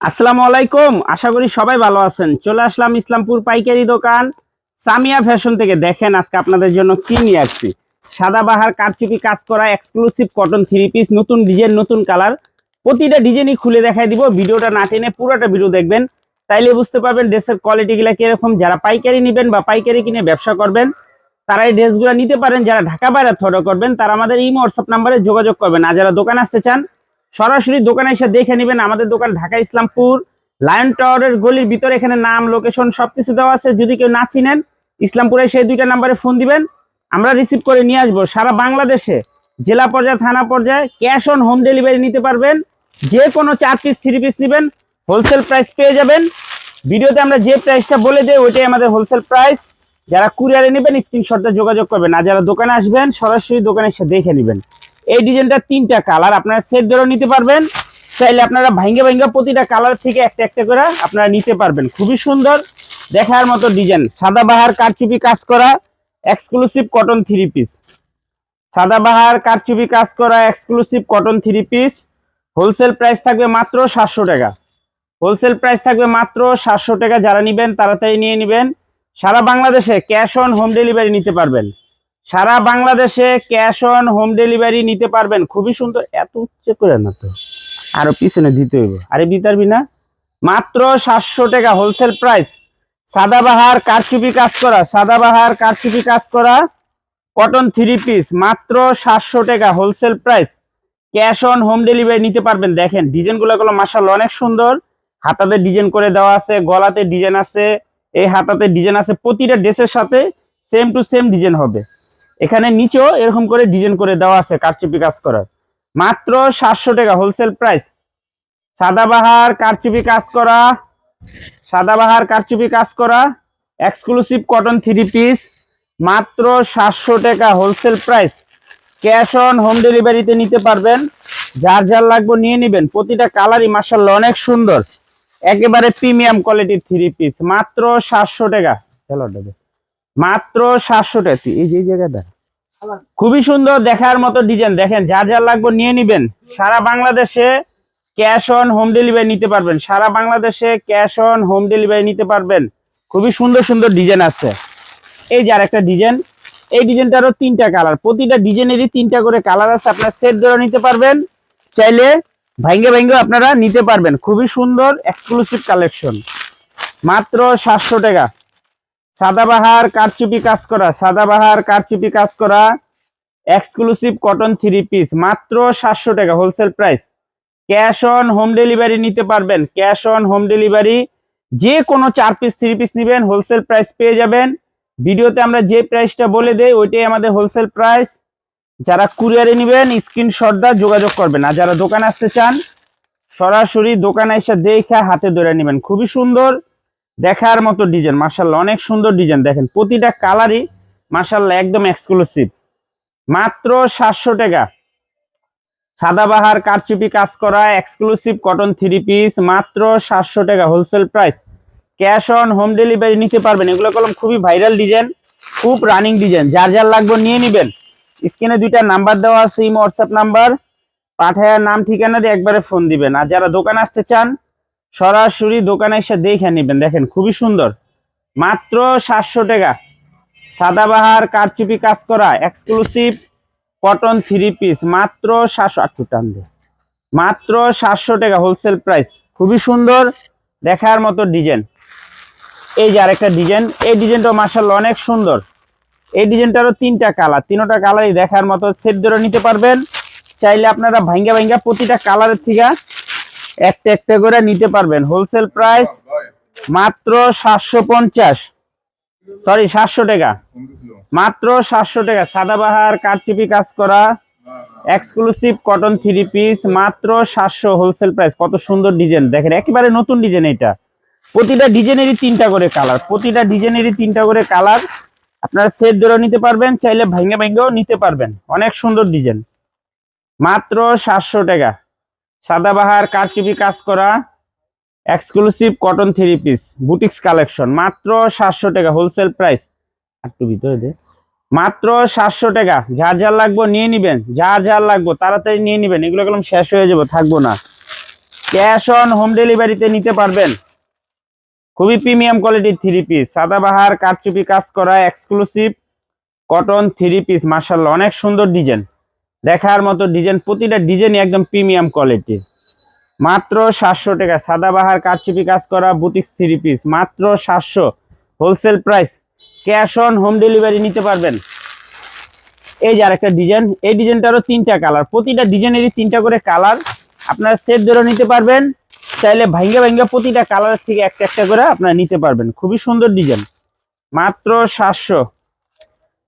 আসসালামু আলাইকুম। আশা করি সবাই ভালো আছেন। চলে আসলাম ইসলামপুর পাইকারি দোকান। সামিয়া ফ্যাশন থেকে দেখেন আজকে আপনাদের জন্য কি নিয়ে আসছি। সাদাবাহার কারচুপি কাজ করা এক্সক্লুসিভ কটন থ্রি পিস নতুন ডিজাইন নতুন কালার প্রতিটা ডিজাইনই খুলে দেখাই দিব। ভিডিওটা না টেনে পুরোটা ভিডিও দেখবেন। তাইলে বুঝতে পারবেন ড্রেসের কোয়ালিটিগুলো কীরকম। যারা পাইকারি নেবেন বা পাইকারি কিনে ব্যবসা করবেন তারা এই ড্রেসগুলো নিতে পারেন। যারা ঢাকা বাইরে থ্রো করবেন, তারা আমাদের এই হোয়াটসঅ্যাপ নাম্বারে যোগাযোগ করবেন। আর যারা দোকান আসতে চান সরাসরি দোকানে এসে দেখে নেবেন আমাদের দোকান ঢাকা ইসলামপুর। লায়ন টাওয়ারের গলির ভিতরে এখানে নাম লোকেশন সবকিছু দেওয়া আছে। যদি কেউ না চিনেন, ইসলামপুরে সেই দুইটা নাম্বারে ফোন দিবেন। আমরা রিসিভ করে নিয়ে আসব। সারা বাংলাদেশে, জেলা পর্যায়ে, থানা পর্যায়ে ক্যাশ অন হোম ডেলিভারি নিতে পারবেন। যে কোনো চার পিস থ্রি পিস নেবেন। হোলসেল প্রাইস পেয়ে যাবেন। ভিডিওতে আমরা যে প্রাইসটা বলে দেই, ওইটাই আমাদের হোলসেল প্রাইস যারা কুরিয়ারে নেবেন স্ক্রিনশটে যোগাযোগ করবেন। আর যারা দোকানে আসবেন, সরাসরি দোকানে এসে দেখে নেবেন। এই ডিজাইনটা তিনটা কালার। আপনারা সেট ধরে নিতে পারবেন। চাইলে আপনারা ভাঙ্গে ভাঙ্গে প্রতিটা কালার থেকে একটা একটা করে আপনারা নিতে পারবেন। খুবই সুন্দর দেখার মতো ডিজাইন। সাদাবাহার কারচুপি কাজ করা এক্সক্লুসিভ কটন থ্রি পিস সাদাবাহার কারচুপি কাজ করা exclusive cotton three piece wholesale price থাকবে মাত্র সাতশো টাকা। হোলসেল প্রাইস থাকবে মাত্র সাতশো টাকা। যারা নেবেন, তাড়াতাড়ি নিয়ে নেবেন। সারা বাংলাদেশে ক্যাশ অন হোম ডেলিভারি নিতে পারবেন। সারা বাংলাদেশে ক্যাশ অন হোম ডেলিভারি নিতে পারবেন। খুবই সুন্দর। এত উচ্চ করে না তো। আরও পিছনে দিতে হইব। আরে দিতারবি না? মাত্র সাতশো টাকা হোলসেল প্রাইস সাদাবাহার কারচুপি কাজ করা। সাদাবাহার কারচুপি কাজ করা কটন থ্রি পিস মাত্র সাতশো টাকা wholesale price cash on home delivery নিতে পারবেন। দেখেন, ডিজাইনগুলো গুলো মাসাল অনেক সুন্দর। হাতাতে ডিজাইন করে দেওয়া আছে, গলাতে ডিজাইন আছে। এই হাতাতে ডিজাইন আছে। প্রতিটা ড্রেসের সাথে সেম টু সেম ডিজাইন হবে। এখানে নিচেও এরকম করে ডিজাইন করে দেওয়া আছে, কারচুপি কাজ করার। মাত্র সাতশো টাকা হোলসেল প্রাইস সাদাবাহার কারচুপি কাজ করা সাদাবাহার কারচুপি কাজ করা এক্সক্লুসিভ কটন থ্রি পিস মাত্র সাতশো টাকা wholesale price cash on home ডেলিভারিতে নিতে পারবেন। যার যার লাগবে নিয়ে নেবেন। প্রতিটা কালারই মার্শাল্লাহ অনেক সুন্দর। একেবারে প্রিমিয়াম কোয়ালিটির থ্রি পিস মাত্র সাতশো টাকা। চলো দেবে মাত্র সাতশো টাকা। এই যে জায়গাটা। খুবই সুন্দর দেখার মতো ডিজাইন দেখেন, যার যার লাগবে নিয়ে নিবেন। সারা বাংলাদেশে ক্যাশ অন হোম ডেলিভারি নিতে পারবেন। সারা বাংলাদেশে ক্যাশ অন হোম ডেলিভারি নিতে পারবেন। খুবই সুন্দর সুন্দর ডিজাইন আছে। এই যে আরেকটা ডিজাইন এই ডিজাইনটারও তিনটা কালার প্রতিটা ডিজাইনেরই তিনটা করে কালার আছে। আপনার সেট ধরে নিতে পারবেন। চাইলে ভাঙ্গে ভাঙ্গে আপনারা নিতে পারবেন। খুবই সুন্দর এক্সক্লুসিভ কালেকশন মাত্র সাতশো টাকা। সাদাবাহার কারচুপি কাজ করা, সাদাবাহার কারচুপি কাজ করা এক্সক্লুসিভ কটন থ্রি পিস মাত্র সাতশো টাকা wholesale price cash on home delivery নিতে পারবেন ক্যাশ অন হোম ডেলিভারি যে কোনো চার পিস থ্রি পিস নেবেন হোলসেল প্রাইস পেয়ে যাবেন। ভিডিওতে আমরা যে প্রাইসটা বলে দেই, ওইটাই আমাদের হোলসেল প্রাইস যারা কুরিয়ারে নেবেন স্ক্রিনশট দা যোগাযোগ করবেন। আর যারা দোকানে আসতে চান, সরাসরি দোকানে এসে দেখে হাতে ধরে নেবেন। খুবই সুন্দর। দেখার মতো ডিজাইন মার্শাল্লাহ অনেক সুন্দর ডিজাইন দেখেন, প্রতিটা কালারই মার্শাল্লাহ একদম এক্সক্লুসিভ মাত্র সাতশো টাকা। সাদাবাহার কারচুপি কাজ করা এক্সক্লুসিভ কটন থ্রি পিস মাত্র সাতশো টাকা wholesale price cash on home delivery নিতে পারবেন। এগুলো কলম খুবই ভাইরাল ডিজাইন খুব রানিং ডিজাইন যার যার লাগবে নিয়ে নেবেন। স্ক্রিনে দুইটা নাম্বার দেওয়া আছে ইমো হোয়াটসঅ্যাপ নাম্বার পাঠায় নাম, ঠিকানা দিয়ে একবারে ফোন দিবেন। আর যারা দোকানে আসতে চান সরাসরি দোকানে এসে দেখে নেবেন, দেখেন খুবই সুন্দর। মাত্র সাতশো টাকা। সাদাবাহার কারচুপি কাজ করা এক্সক্লুসিভ কটন থ্রি পিস মাত্র সাতশো, আটটু টান মাত্র সাতশো টাকা হোলসেল প্রাইস খুবই সুন্দর, দেখার মতো ডিজাইন এই যে আরেকটা ডিজাইন এই ডিজাইনটা মার্শাল অনেক সুন্দর। এই ডিজাইনটারও তিনটা কালার তিনটা কালারই দেখার মতো সেট ধরে নিতে পারবেন। চাইলে আপনারা ভাঙ্গা ভাঙ্গা প্রতিটা কালারের থেকে একটা একটা করে নিতে পারবেন। হোলসেল প্রাইস মাত্র সাতশো পঞ্চাশ। সরি সাতশো টাকা। মাত্র সাতশো টাকা। সাদাবাহার কারচুপি কাজ করা এক্সক্লুসিভ কটন থ্রি পিস মাত্র সাতশো হোলসেল প্রাইস কত সুন্দর ডিজাইন দেখেন, একেবারে নতুন ডিজাইন এটা। প্রতিটা ডিজাইনেরই তিনটা করে কালার প্রতিটা ডিজাইনেরই তিনটা করে কালার আপনারা সেট ধরে নিতে পারবেন, চাইলে ভাঙ্গে ভাঙ্গেও নিতে পারবেন। অনেক সুন্দর ডিজাইন মাত্র সাতশো টাকা। সাদাবাহার কারচুপি কাজ করা exclusive cotton three piece boutiques collection মাত্র সাতশো টাকা হোলসেল প্রাইস একটু ভিতরে দে। মাত্র সাতশো টাকা, যার যার লাগবো নিয়ে নিবেন, যার যার লাগবো তাড়াতাড়ি নিয়ে নিবেন, এগুলো কলম শেষ হয়ে যাব, থাকব না। ক্যাশ অন হোম ডেলিভারিতে নিতে পারবেন। খুবই প্রিমিয়াম কোয়ালিটির থ্রি পিস সাদাবাহার কারচুপি কাজ করা এক্সক্লুসিভ কটন থ্রি পিস মার্শাল্লাহ অনেক সুন্দর ডিজাইন দেখার মতো ডিজাইন প্রতিটা ডিজাইনই একদম প্রিমিয়াম কোয়ালিটির মাত্র সাতশো টাকা সাদাবাহার কারচুপি কাজ করা, বুটিক্স থ্রি পিস মাত্র সাতশো wholesale price cash on home delivery নিতে পারবেন। এই যে আরেকটা ডিজাইন এই ডিজাইনটারও তিনটা কালার প্রতিটা ডিজাইনেরই তিনটা করে কালার আপনারা সেট ধরে নিতে পারবেন। চাইলে ভাঙ্গা ভাঙ্গা প্রতিটা কালারের থেকে একটা একটা করে আপনারা নিতে পারবেন। খুবই সুন্দর ডিজাইন মাত্র সাতশো।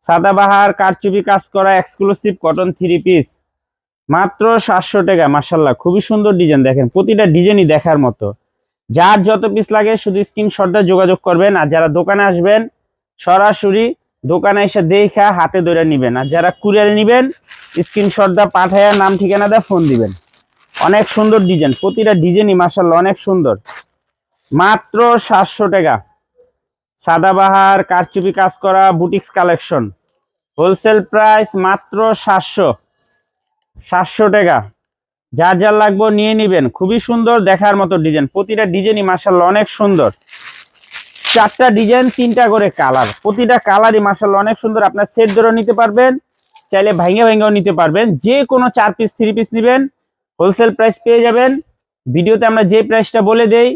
সাদাবাহার কারচুপি কাজ করা এক্সক্লুসিভ কটন থ্রি পিস মাত্র সাতশো টাকা মাসাল্লাহ খুবই সুন্দর ডিজাইন দেখেন, প্রতিটা ডিজাইনই দেখার মতো। যার যত পিস লাগে, শুধু স্ক্রিন স্ক্রিনশটটা যোগাযোগ করবেন, আর যারা দোকানে আসবেন, সরাসরি দোকানে এসে দেখা, হাতে ধরে নিবেন। আর যারা কুরিয়ারে নিবেন স্ক্রিনশটটা পাঠায় নাম, ঠিকানা দিয়ে ফোন দিবেন। অনেক সুন্দর ডিজাইন প্রতিটা ডিজাইনই মাসাল্লাহ অনেক সুন্দর। মাত্র সাতশো টাকা। সাদাবাহার, কারচুপি কাজ করা, বুটিক্স কালেকশন। হোলসেল প্রাইস মাত্র সাতশো। সাতশো টাকা। যার যার লাগবে নিয়ে নিবেন। খুবই সুন্দর দেখার মতো ডিজাইন। প্রতিটা ডিজাইনই মাসাল্লাহ অনেক সুন্দর। চারটা ডিজাইন, তিনটা করে কালার। প্রতিটা কালারই মাসাল্লাহ অনেক সুন্দর। আপনার সেট ধরে নিতে পারবেন, চাইলে ভাঙে ভাঙেও নিতে পারবেন। যে কোনো চার পিস থ্রি পিস নেবেন। হোলসেল প্রাইস পেয়ে যাবেন। ভিডিওতে আমরা যে প্রাইসটা বলে দেই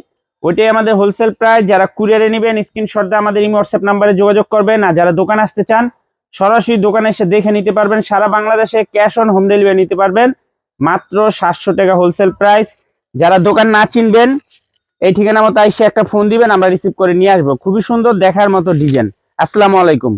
ওইটাই আমাদের হোলসেল প্রাইস যারা কুরিয়ারে নেবেন স্ক্রিনশট দিয়ে আমাদের এই হোয়াটসঅ্যাপ নাম্বারে যোগাযোগ করবেন। আর যারা দোকান আসতে চান, সরাসরি দোকানে এসে দেখে নিতে পারবেন। সারা বাংলাদেশে ক্যাশ অন হোম ডেলিভারি নিতে পারবেন। মাত্র সাতশো টাকা হোলসেল প্রাইস যারা দোকান না চিনবেন, এই ঠিকানা মতো আইসে একটা ফোন দিবেন, আমরা রিসিভ করে নিয়ে আসব। খুবই সুন্দর দেখার মতো ডিজাইন আসসালামু আলাইকুম।